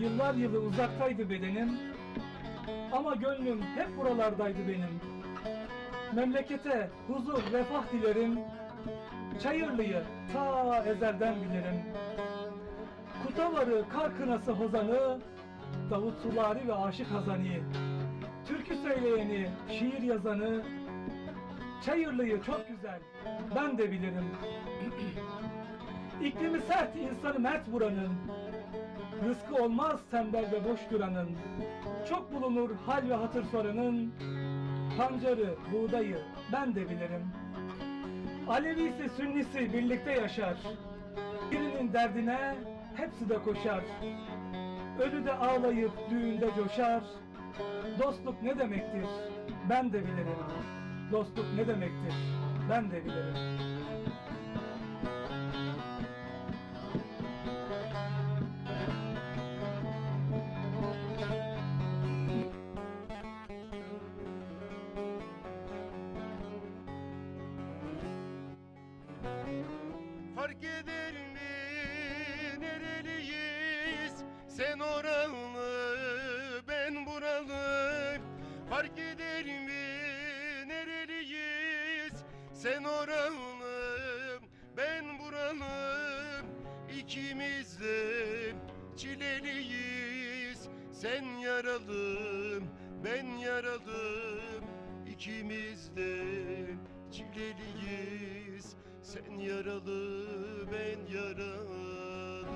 Yıllar yılı uzaktaydı bedenim. Ama gönlüm hep buralardaydı benim. Memlekete huzur refah dilerim. Çayırlı'yı ta ezelden bilirim. Kutaları kar kınası hozanı Davut Sulari ve Aşık Hazani. Türkü söyleyeni, şiir yazanı. Çayırlı'yı çok güzel ben de bilirim. İklimi sert, insanı mert buranın. Rızkı olmaz tembel ve boş duranın. Çok bulunur hal ve hatır soranın. Pancarı, buğdayı ben de bilirim. Alevisi, Sünnisi birlikte yaşar. Birinin derdine hepsi de koşar. Ölü de ağlayıp düğünde coşar. Dostluk ne demektir? Ben de bilirim. Dostluk ne demektir? Ben de bilirim. Eder mi nereliyiz? Sen oralı ben buralı. Fark eder mi nereliyiz? Sen oralı ben buralı. İkimiz de çileliyiz. Sen yaralı ben yaralı. İkimiz de çileliyiz Sen yaralı ben yaralı.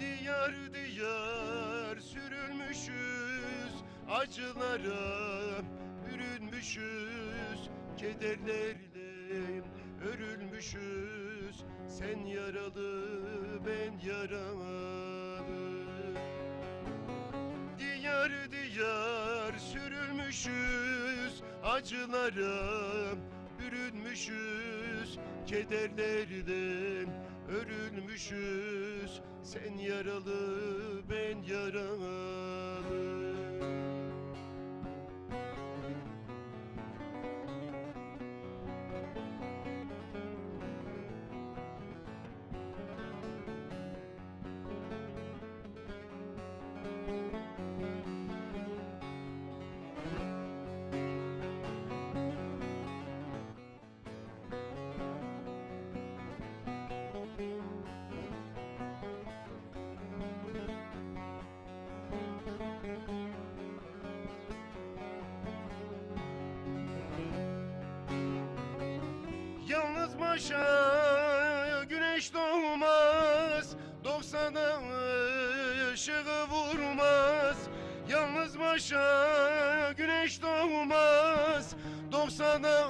Diyar diyar sürülmüşüz Acılara bürünmüşüz. Kederlerle örülmüşüz Sen yaralı ben yaralı. Diyar diyar sürülmüşüz Acılara bürünmüşüz Kederlerden örülmüşüz. Sen yaralı ben yaralı başa güneş doğmaz Doksana ışığı vurmaz. Yalnız başa güneş doğmaz Doksana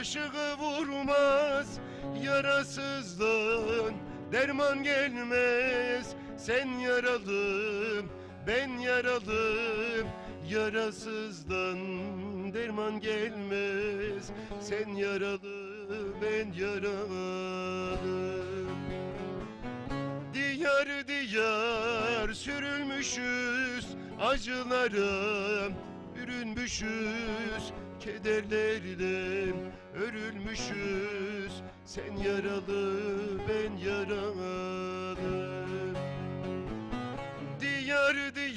ışığı vurmaz. Yarasızdan derman gelmez Sen yaralı ben yaralı Yarasızdan derman gelmez. Sen yaralı ben yaralı Diyar diyar sürülmüşüz Acılara bürünmüşüz. Kederlerle örülmüşüz Sen yaralı ben yaralı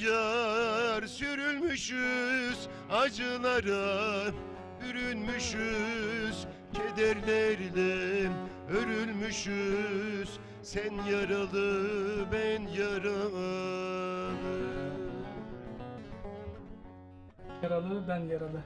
Diyar sürülmüşüz Acılara bürünmüşüz Kederlerle örülmüşüz Sen yaralı ben yaralı Yaralı ben yaralı.